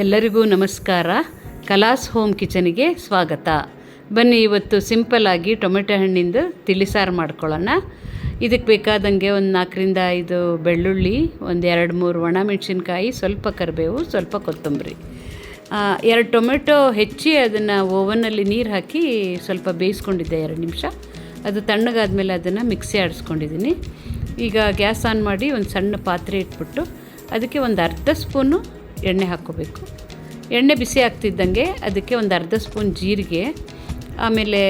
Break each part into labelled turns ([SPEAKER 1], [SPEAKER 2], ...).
[SPEAKER 1] ಎಲ್ಲರಿಗೂ ನಮಸ್ಕಾರ. ಕಲಾಸ್ ಹೋಮ್ ಕಿಚನಿಗೆ ಸ್ವಾಗತ. ಬನ್ನಿ ಇವತ್ತು ಸಿಂಪಲ್ಲಾಗಿ ಟೊಮೆಟೊ ಹಣ್ಣಿಂದ ತಿಳಿಸಾರು ಮಾಡ್ಕೊಳ್ಳೋಣ. ಇದಕ್ಕೆ ಬೇಕಾದಂಗೆ ಒಂದು ನಾಲ್ಕರಿಂದ ಐದು ಬೆಳ್ಳುಳ್ಳಿ, ಒಂದು ಎರಡು ಮೂರು ಒಣಮೆಣಸಿನ್ಕಾಯಿ, ಸ್ವಲ್ಪ ಕರಿಬೇವು, ಸ್ವಲ್ಪ ಕೊತ್ತಂಬರಿ. ಎರಡು ಟೊಮೆಟೊ ಹೆಚ್ಚಿ ಅದನ್ನು ಓವನಲ್ಲಿ ನೀರು ಹಾಕಿ ಸ್ವಲ್ಪ ಬೇಯಿಸ್ಕೊಂಡಿದ್ದೆ ಎರಡು ನಿಮಿಷ. ಅದು ತಣ್ಣಗಾದ್ಮೇಲೆ ಅದನ್ನು ಮಿಕ್ಸಿ ಆಡಿಸ್ಕೊಂಡಿದ್ದೀನಿ. ಈಗ ಗ್ಯಾಸ್ ಆನ್ ಮಾಡಿ ಒಂದು ಸಣ್ಣ ಪಾತ್ರೆ ಇಟ್ಬಿಟ್ಟು ಅದಕ್ಕೆ ಒಂದು ಅರ್ಧ ಸ್ಪೂನು ಎಣ್ಣೆ ಹಾಕ್ಕೋಬೇಕು. ಎಣ್ಣೆ ಬಿಸಿ ಆಗ್ತಿದ್ದಂಗೆ ಅದಕ್ಕೆ ಒಂದು ಅರ್ಧ ಸ್ಪೂನ್ ಜೀರಿಗೆ, ಆಮೇಲೆ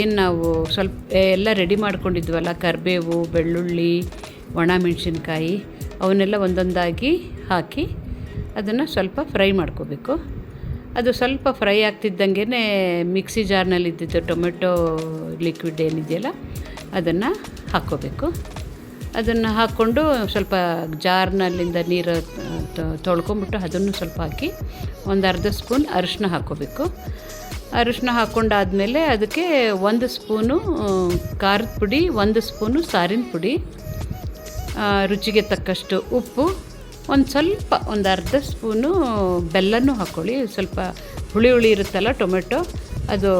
[SPEAKER 1] ಏನು ನಾವು ಸ್ವಲ್ಪ ಎಲ್ಲ ರೆಡಿ ಮಾಡ್ಕೊಂಡಿದ್ವಲ್ಲ, ಕರಿಬೇವು, ಬೆಳ್ಳುಳ್ಳಿ ಒಣ ಮೆಣಸಿನ್ಕಾಯಿ ಅವನ್ನೆಲ್ಲ ಒಂದೊಂದಾಗಿ ಹಾಕಿ ಅದನ್ನು ಸ್ವಲ್ಪ ಫ್ರೈ ಮಾಡ್ಕೋಬೇಕು. ಅದು ಸ್ವಲ್ಪ ಫ್ರೈ ಆಗ್ತಿದ್ದಂಗೆ ಮಿಕ್ಸಿ ಜಾರ್ನಲ್ಲಿ ಇದ್ದಿದ್ದು ಟೊಮೆಟೊ ಲಿಕ್ವಿಡ್ ಏನಿದೆಯಲ್ಲ, ಅದನ್ನು ಹಾಕ್ಕೋಬೇಕು. ಅದನ್ನು ಹಾಕ್ಕೊಂಡು ಸ್ವಲ್ಪ ಜಾರ್ನಲ್ಲಿಂದ ನೀರು ತೊಳ್ಕೊಂಬಿಟ್ಟು ಅದನ್ನು ಸ್ವಲ್ಪ ಹಾಕಿ ಒಂದು ಅರ್ಧ ಸ್ಪೂನ್ ಅರಿಶಿನ ಹಾಕ್ಕೋಬೇಕು ಅರಿಶಿನ ಹಾಕ್ಕೊಂಡಾದಮೇಲೆ ಅದಕ್ಕೆ ಒಂದು ಸ್ಪೂನು ಖಾರದ ಪುಡಿ, ಒಂದು ಸ್ಪೂನು ಸಾರಿನ ಪುಡಿ ರುಚಿಗೆ ತಕ್ಕಷ್ಟು ಉಪ್ಪು, ಒಂದು ಸ್ವಲ್ಪ, ಒಂದು ಅರ್ಧ ಸ್ಪೂನು ಬೆಲ್ಲನೂ ಹಾಕ್ಕೊಳ್ಳಿ ಸ್ವಲ್ಪ ಹುಳಿ ಹುಳಿ ಇರುತ್ತಲ್ಲ ಟೊಮೆಟೊ, ಅದು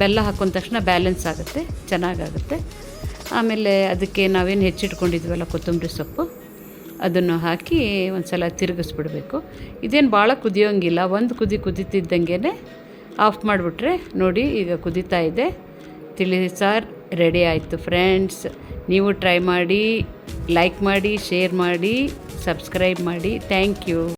[SPEAKER 1] ಬೆಲ್ಲ ಹಾಕೊಂಡ ತಕ್ಷಣ ಬ್ಯಾಲೆನ್ಸ್ ಆಗುತ್ತೆ, ಚೆನ್ನಾಗಾಗುತ್ತೆ. ಆಮೇಲೆ ಅದಕ್ಕೆ ನಾವೇನು ಹೆಚ್ಚಿಟ್ಕೊಂಡಿದ್ವಲ್ಲ, ಕೊತ್ತಂಬರಿ ಸೊಪ್ಪು. ಅದನ್ನು ಹಾಕಿ ಒಂದು ಸಲ ತಿರುಗಿಸ್ಬಿಡ್ಬೇಕು. ಇದೇನು ಭಾಳ ಕುದಿಯೋಂಗಿಲ್ಲ, ಒಂದು ಕುದಿ ಕುದೀತಿದ್ದಂಗೆ ಆಫ್ ಮಾಡಿಬಿಟ್ರೆ ನೋಡಿ ಈಗ ಕುದೀತಾ ಇದೆ. ತಿಳಿ ಸಾರ್, ರೆಡಿ ಆಯಿತು ಫ್ರೆಂಡ್ಸ್. ನೀವು ಟ್ರೈ ಮಾಡಿ, ಲೈಕ್ ಮಾಡಿ, ಶೇರ್ ಮಾಡಿ, ಸಬ್ಸ್ಕ್ರೈಬ್ ಮಾಡಿ. Thank you.